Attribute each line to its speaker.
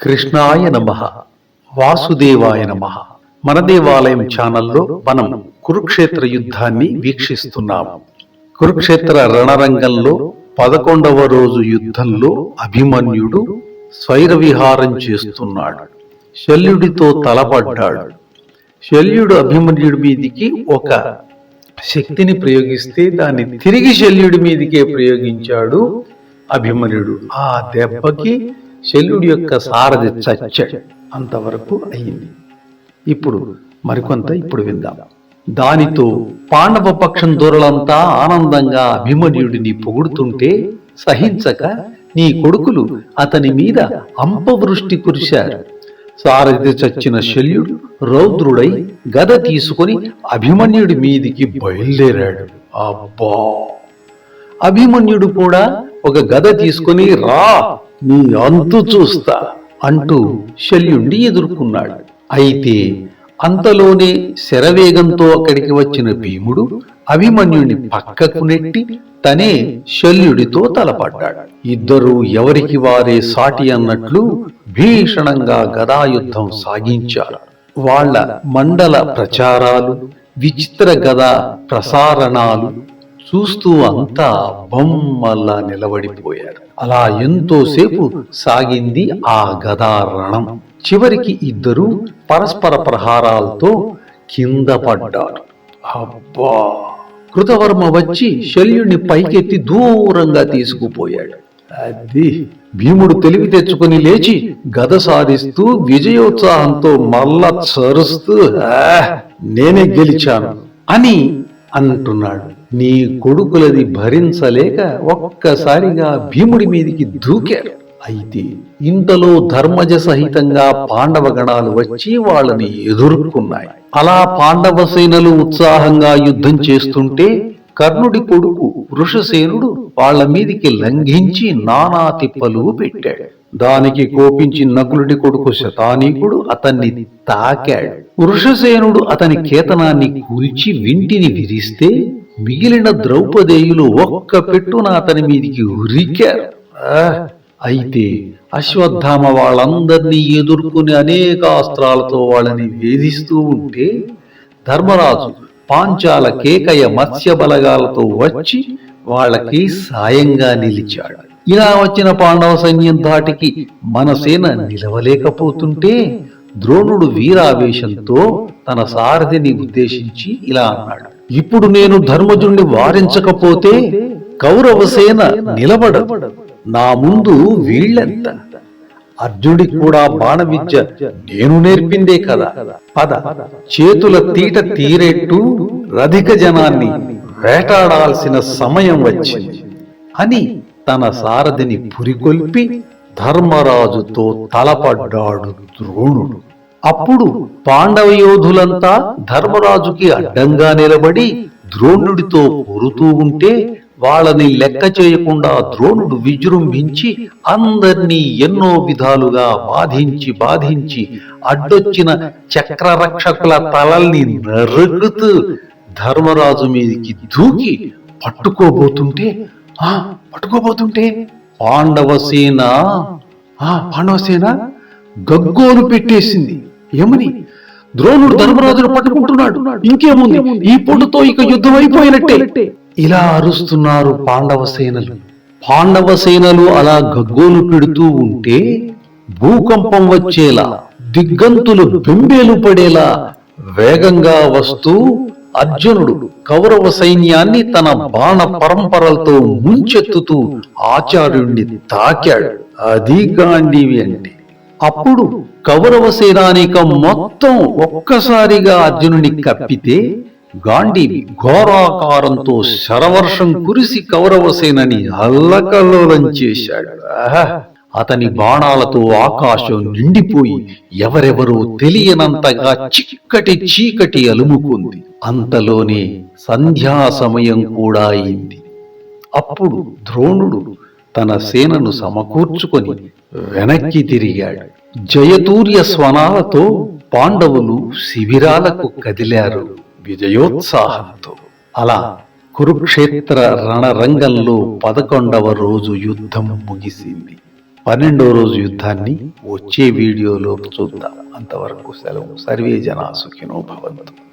Speaker 1: కృష్ణాయ నమ. వాసుదేవాయ నమ. మన దేవాలయం ఛానల్లో మనం కురుక్షేత్ర యుద్ధాన్ని వీక్షిస్తున్నాం. కురుక్షేత్ర రణరంగంలో పదకొండవ రోజు యుద్ధంలో అభిమన్యుడు స్వైర విహారం చేస్తున్నాడు. శల్యుడితో తలపడ్డాడు. శల్యుడు అభిమన్యుడి మీదికి ఒక శక్తిని ప్రయోగిస్తే దాన్ని తిరిగి శల్యుడి మీదికే ప్రయోగించాడు అభిమన్యుడు. ఆ దెబ్బకి శల్యుడి యొక్క సారథి చచ్చాడు. అంతవరకు అయింది. ఇప్పుడు మరికొంత ఇప్పుడు విందాం. దానితో పాండవ పక్షం దొరలంతా ఆనందంగా అభిమన్యుడిని పొగుడుతుంటే సహించక నీ కొడుకులు అతని మీద అంపవృష్టి కురిశారు. సారథి చచ్చిన శల్యుడు రౌద్రుడై గద తీసుకొని అభిమన్యుడి మీదికి బయలుదేరాడు. అబ్బా! అభిమన్యుడు కూడా ఒక గద తీసుకొని రా నీ అంతు చూస్తా అంటూ శల్యుణ్ణి ఎదుర్కొన్నాడు. అయితే అంతలోనే శరవేగంతో అక్కడికి వచ్చిన భీముడు అభిమన్యుని పక్కకు నెట్టి తనే శల్యుడితో తలపడ్డాడు. ఇద్దరు ఎవరికి వారే సాటి అన్నట్లు భీషణంగా గదాయుద్ధం సాగించారు. వాళ్ళ మండల ప్రచారాలు విచిత్ర గద ప్రసారణాలు చూస్తూ అంతా బొమ్మలా నిలబడిపోయారు. అలా ఎంతోసేపు సాగింది ఆ గదారణం. చివరికి ఇద్దరు పరస్పర ప్రహారాలతో కింద పడ్డారు. అబ్బా! కృతవర్మ వచ్చి శల్యుణ్ణి పైకెత్తి దూరంగా తీసుకుపోయాడు. అది భీముడు తెలివి తెచ్చుకొని లేచి గద సాధిస్తూ విజయోత్సాహంతో మళ్ళా చరుస్తూ నేనే గెలిచాను అని అంటున్నాడు. నీ కొడుకులది భరించలేక ఒక్కసారిగా భీముడి మీదికి దూకారు అయితే ఇంతలో ధర్మజ సహితంగా పాండవ గణాలు వచ్చి వాళ్ళని ఎదుర్కొన్నాయి. అలా పాండవ సేనలు ఉత్సాహంగా యుద్ధం చేస్తుంటే కర్ణుడి కొడుకు వృషసేనుడు వాళ్ళ మీదికి లంఘించి నానా తిప్పలు పెట్టాడు. దానికి కోపించి నకులుడి కొడుకు శతానీకుడు అతన్ని తాకాడు. వృషసేనుడు అతని కేతనాన్ని కూల్చి వింటిని విరిస్తే మిగిలిన ద్రౌపదేయులు ఒక్క పెట్టున అతని మీదికి ఉరికారు. అయితే అశ్వత్థామ వాళ్ళందరినీ ఎదుర్కొని అనేక అస్త్రాలతో వాళ్ళని వేధిస్తూ ఉంటే ధర్మరాజు పాంచాల కేకయ మత్స్య బలగాలతో వచ్చి వాళ్ళకి సాయంగా నిలిచాడు. ఇలా వచ్చిన పాండవ సైన్యం ధాటికి మన సేన నిలవలేకపోతుంటే ద్రోణుడు వీరావేశంతో తన సారథిని ఉద్దేశించి ఇలా అన్నాడు. ఇప్పుడు నేను ధర్మజుణ్ణి వారించకపోతే కౌరవ సేన నిలబడదు. నా ముందు వీళ్ళెంత? అర్జునుడికి కూడా బాణ విద్య నేను నేర్పిందే కదా. పద చేతుల తీట తీరేట్టు రధిక జనాన్ని వేటాడాల్సిన సమయం వచ్చింది అని తన సారథిని పురికొల్పి ధర్మరాజుతో తలపడ్డాడు ద్రోణుడు. అప్పుడు పాండవ యోధులంతా ధర్మరాజుకి అడ్డంగా నిలబడి ద్రోణుడితో పొరుతూ ఉంటే వాళ్ళని లెక్క చేయకుండా ద్రోణుడు విజృంభించి అందర్నీ ఎన్నో విధాలుగా బాధించి బాధించి అడ్డొచ్చిన చక్రరక్షకుల తలల్ని నరుకుతూ ధర్మరాజు మీదికి దూకి పట్టుకోబోతుంటే పట్టుకోబోతుంటే పాండవ సేన ఆ పాండవ సేన గగ్గోలు పెట్టేసింది. ఏమని? ద్రోణుడు ధర్మరాజును పట్టుకుంటున్నాడు. ఇంకేముంది? ఈ పొడుతో ఇక యుద్ధం అయిపోయినట్టే. ఇలా అరుస్తున్నారు పాండవ సేనలు. పాండవ సేనలు అలా గగ్గోలు పెడుతూ ఉంటే భూకంపం వచ్చేలా దిగ్గంతులు బెంబేలు పడేలా వేగంగా వస్తూ అర్జునుడు కౌరవ సైన్యాన్ని తన బాణ పరంపరలతో ముంచెత్తుతూ ఆచార్యుణ్ణి తాకాడు. అది గాంధీవి అంటే. అప్పుడు కౌరవ సేనానికం మొత్తం ఒక్కసారిగా అర్జునుని కప్పితే గాంధీవి ఘోరాకారంతో శరవర్షం కురిసి కౌరవ సేనని అల్లకల్లోలం చేశాడు. అతని బాణాలతో ఆకాశం నిండిపోయి ఎవరెవరో తెలియనంతగా చిక్కటి చీకటి అలుముకుంది. అంతలోనే సంధ్యా సమయం కూడా అయింది. అప్పుడు ద్రోణుడు తన సేనను సమకూర్చుకొని వెనక్కి తిరిగాడు. జయతూర్య స్వనాలతో పాండవులు శిబిరాలకు కదిలారు విజయోత్సాహంతో. అలా కురుక్షేత్ర రణరంగంలో పదకొండవ రోజు యుద్ధం ముగిసింది. పన్నెండో రోజు యుద్ధాన్ని వచ్చే వీడియోలో చూద్దాం. అంతవరకు సెలవు. సర్వే జనా సుఖినో భవంతు.